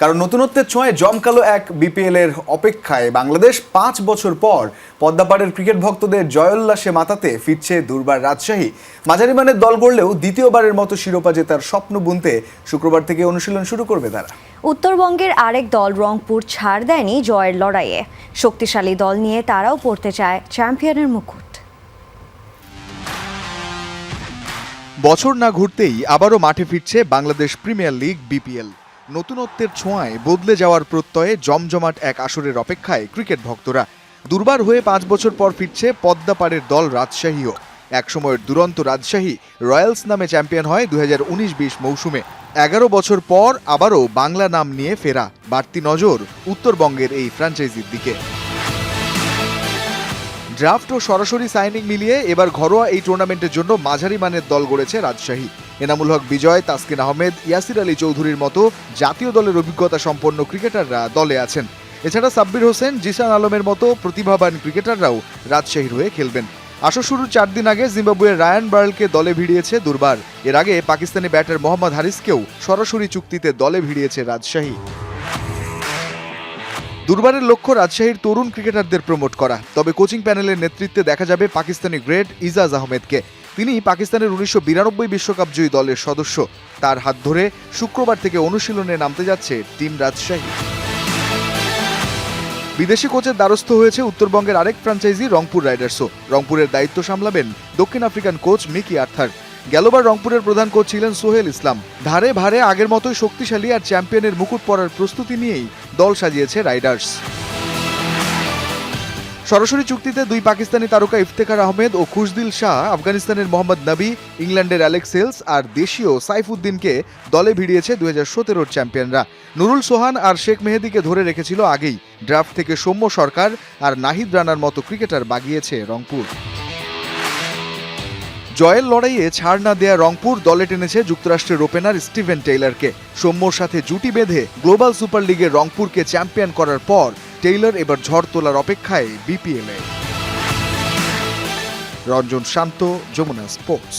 কারণ নতুনত্বের ছোঁয়ায় জমকালো এক বিপিএল এর অপেক্ষায় বাংলাদেশ পাঁচ বছর পর পদ্মাপাড়ের ক্রিকেট ভক্তদের জয়োল্লাসে মাতাতে ফিরছে দুর্বার রাজশাহী। মাঝারি মানের দল গড়লেও দ্বিতীয়বারের মতো শিরোপা জেতার স্বপ্ন বুনতে শুক্রবার থেকে অনুশীলন শুরু করবে তারা। উত্তরবঙ্গের আরেক দল রংপুর ছাড় দেয়নি জয়ের লড়াইয়ে। শক্তিশালী দল নিয়ে তারাও পড়তে চায় চ্যাম্পিয়নের মুকুট। বছর না ঘুরতেই আবারও মাঠে ফিরছে বাংলাদেশ প্রিমিয়ার লিগ বিপিএল নতুনত্বের ছোঁয়ায় বদলে যাওয়ার প্রত্যয়ে জমজমাট এক আসরের অপেক্ষায় ক্রিকেট ভক্তরা। দুর্বার হয়ে পাঁচ বছর পর ফিরছে পদ্মাপাড়ের দল রাজশাহীও। একসময়ের দুরন্ত রাজশাহী রয়্যালস নামে চ্যাম্পিয়ন হয় দু হাজার উনিশ বিশ মৌসুমে। এগারো বছর পর আবারও বাংলা নাম নিয়ে ফেরা। বাড়তি নজর উত্তরবঙ্গের এই ফ্র্যাঞ্চাইজির দিকে। ড্রাফট ও সরাসরি সাইনিং মিলিয়ে এবার ঘরোয়া এই টুর্নামেন্টের জন্য মাঝারি মানের দল গড়েছে রাজশাহী। এনামুল হক, বিজয়, তাসকিন আহমেদ, ইয়াসির আলী চৌধুরীর মতো জাতীয় দলের অভিজ্ঞতা সম্পন্ন ক্রিকেটাররা দলে আছেন। এছাড়া সাব্বির হোসেন, জিসান আলমের মতো প্রতিভাবান ক্রিকেটাররাও রাজশাহীর হয়ে খেলবেন। আসর শুরুর চার দিন আগে জিম্বাবুয়ের রায়ান বার্লকে দলে ভিড়িয়েছে দুর্বার। এর আগে পাকিস্তানি ব্যাটার মোহাম্মদ হারিসকেও সরাসরি চুক্তিতে দলে ভিড়িয়েছে রাজশাহী। দুর্বারের লক্ষ্য রাজশাহীর তরুণ ক্রিকেটারদের প্রমোট করা। তবে কোচিং প্যানেলের নেতৃত্বে দেখা যাবে পাকিস্তানি গ্রেট ইজাজ আহমেদকে। তিনি পাকিস্তানের উনিশশো বিরানব্বই বিশ্বকাপ জয়ী দলের সদস্য। তার হাত ধরে শুক্রবার থেকে অনুশীলনে নামতে যাচ্ছে টিম রাজশাহী। বিদেশি কোচের দ্বারস্থ হয়েছে উত্তরবঙ্গের আরেক ফ্র্যাঞ্চাইজি রংপুর রাইডার্সও। রংপুরের দায়িত্ব সামলাবেন দক্ষিণ আফ্রিকান কোচ মিকি আর্থার। গেলবার রংপুরের প্রধান কোচ ছিলেন সোহেল ইসলাম। ধারে ভারে আগের মতোই শক্তিশালী আর চ্যাম্পিয়নের মুকুট পরার প্রস্তুতি নিয়েই দল সাজিয়েছে রাইডার্স। সরাসরি চুক্তিতে দুই পাকিস্তানি তারকা ইফতেখার আহমেদ ও খুশদিল শাহ, আফগানিস্তানের মোহাম্মদ নবী, ইংল্যান্ডের অ্যালেক্স সেলস আর দেশীয় সাইফুদ্দিনকে দলে ভিড়িয়েছে দুই হাজার সতেরোর চ্যাম্পিয়নরা। নুরুল সোহান আর শেখ মেহেদিকে ধরে রেখেছিল আগেই। ড্রাফট থেকে সৌম্য সরকার আর নাহিদ রানার মতো ক্রিকেটার বাগিয়েছে রংপুর। জয়ের লড়াইয়ে ছাড় না দেয়া রংপুর দলে টেনেছে যুক্তরাষ্ট্রের ওপেনার স্টিভেন টেইলারকে। সৌম্যর সাথে জুটি বেঁধে গ্লোবাল সুপার লিগে রংপুরকে চ্যাম্পিয়ন করার পর টেইলর এবার ঝড় তোলার অপেক্ষায় বিপিএলে। রঞ্জন শান্ত, যমুনা স্পোর্টস।